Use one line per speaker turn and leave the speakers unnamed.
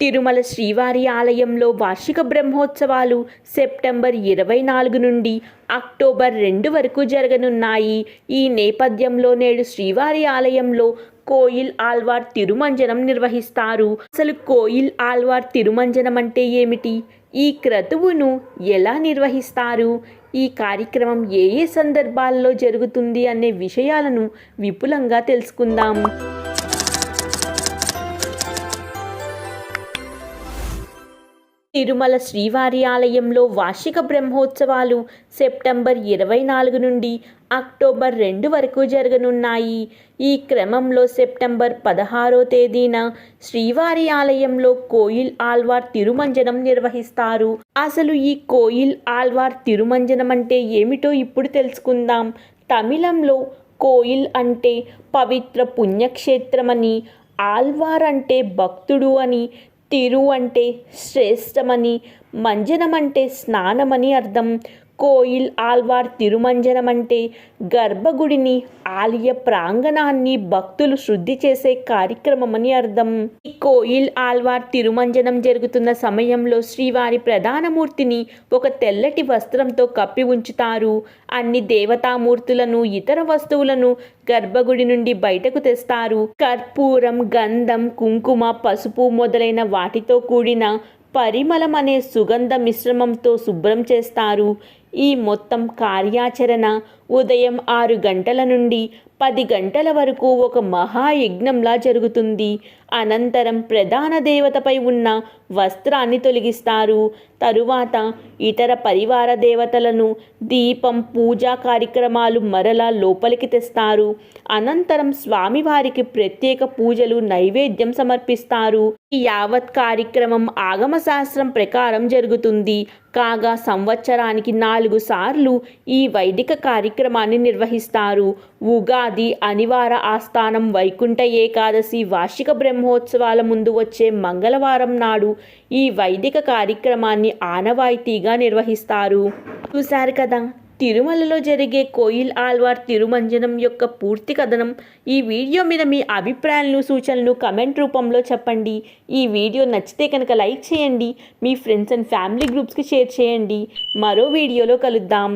తిరుమల శ్రీవారి ఆలయంలో వార్షిక బ్రహ్మోత్సవాలు సెప్టెంబర్ ఇరవై నాలుగు నుండి అక్టోబర్ రెండు వరకు జరగనున్నాయి. ఈ నేపథ్యంలో నేడు శ్రీవారి ఆలయంలో కోయిల్ ఆల్వార్ తిరుమంజనం నిర్వహిస్తారు. అసలు కోయిల్ ఆల్వార్ తిరుమంజనం అంటే ఏమిటి? ఈ క్రతువును ఎలా నిర్వహిస్తారు? ఈ కార్యక్రమం ఏ ఏ సందర్భాల్లో జరుగుతుంది అనే విషయాలను విపులంగా తెలుసుకుందాం. తిరుమల శ్రీవారి ఆలయంలో వార్షిక బ్రహ్మోత్సవాలు సెప్టెంబర్ ఇరవై నాలుగు నుండి అక్టోబర్ రెండు వరకు జరగనున్నాయి. ఈ క్రమంలో సెప్టెంబర్ పదహారో తేదీన శ్రీవారి ఆలయంలో కోయిల్ ఆల్వార్ తిరుమంజనం నిర్వహిస్తారు. అసలు ఈ కోయిల్ ఆల్వార్ తిరుమంజనం అంటే ఏమిటో ఇప్పుడు తెలుసుకుందాం. తమిళంలో కోయిల్ అంటే పవిత్ర పుణ్యక్షేత్రమని ఆల్వార్ అంటే భక్తుడు అని తిరు అంటే శ్రేష్టమని మంజనం అంటే స్నానమని అర్థం. కోయిల్ ఆల్వార్ తిరుమంజనం అంటే గర్భగుడిని ఆలయ ప్రాంగణాన్ని భక్తులు శుద్ధి చేసే కార్యక్రమమని అర్థం. ఈ కోయిల్ ఆల్వార్ తిరుమంజనం జరుగుతున్న సమయంలో శ్రీవారి ప్రధానమూర్తిని ఒక తెల్లటి వస్త్రంతో కప్పి ఉంచుతారు. అన్ని దేవతామూర్తులను ఇతర వస్తువులను గర్భగుడి నుండి బయటకు తెస్తారు. కర్పూరం గంధం కుంకుమ పసుపు మొదలైన వాటితో కూడిన పరిమళం అనే సుగంధ మిశ్రమంతో శుభ్రం చేస్తారు. ఈ మొత్తం కార్యాచరణ ఉదయం ఆరు గంటల నుండి పది గంటల వరకు ఒక మహాయజ్ఞంలా జరుగుతుంది. అనంతరం ప్రధాన దేవతపై ఉన్న వస్త్రాన్ని తొలగిస్తారు. తరువాత ఇతర పరివార దేవతలను దీపం పూజా కార్యక్రమాలు మరలా లోపలికి తెస్తారు. అనంతరం స్వామివారికి ప్రత్యేక పూజలు నైవేద్యం సమర్పిస్తారు. ఈ యావత్ కార్యక్రమం ఆగమశాస్త్రం ప్రకారం జరుగుతుంది. కాగా సంవత్సరానికి నాలుగు సార్లు ఈ వైదిక కార్యక్రమాన్ని నిర్వహిస్తారు. ఉగా ఉగాది అనివార ఆస్థానం వైకుంఠ ఏకాదశి వార్షిక బ్రహ్మోత్సవాల ముందు వచ్చే మంగళవారం నాడు ఈ వైదిక కార్యక్రమాన్ని ఆనవాయితీగా నిర్వహిస్తారు. చూశారు కదా తిరుమలలో జరిగే కోయిల్ ఆల్వార్ తిరుమంజనం యొక్క పూర్తి కథనం. ఈ వీడియో మీద మీ అభిప్రాయాలను సూచనలు కమెంట్ రూపంలో చెప్పండి. ఈ వీడియో నచ్చితే కనుక లైక్ చేయండి. మీ ఫ్రెండ్స్ అండ్ ఫ్యామిలీ గ్రూప్స్కి షేర్ చేయండి. మరో వీడియోలో కలుద్దాం.